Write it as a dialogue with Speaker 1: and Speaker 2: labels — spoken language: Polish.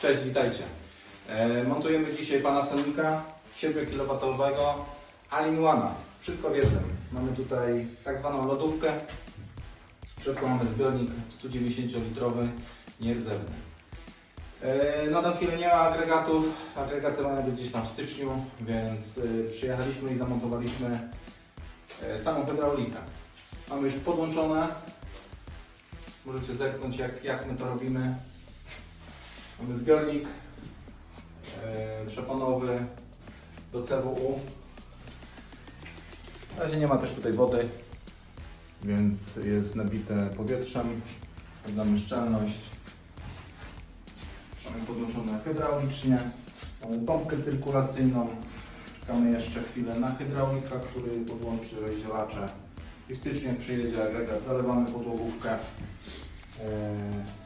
Speaker 1: Cześć, witajcie. E, montujemy dzisiaj Panasonica 7 kW All-in-One'a. Wszystko w jednym. Mamy tutaj tak zwaną lodówkę. W środku mamy zbiornik 190-litrowy, nierdzewny. E, na tą chwilę nie ma agregatów. Agregaty mają być gdzieś tam w styczniu, więc e, przyjechaliśmy i zamontowaliśmy e, samą hydraulikę. Mamy już podłączone. Możecie zerknąć jak, jak my to robimy. Mamy zbiornik e, przeponowy do CWU. Na razie nie ma też tutaj wody, więc jest nabite powietrzem. Damy szczelność. Mamy podłączone hydraulicznie. Mamy pompkę cyrkulacyjną. Czekamy jeszcze chwilę na hydraulika, który podłączy rozdzielacze. I w styczniu jak przyjedzie agregat, zalewamy podłogówkę e.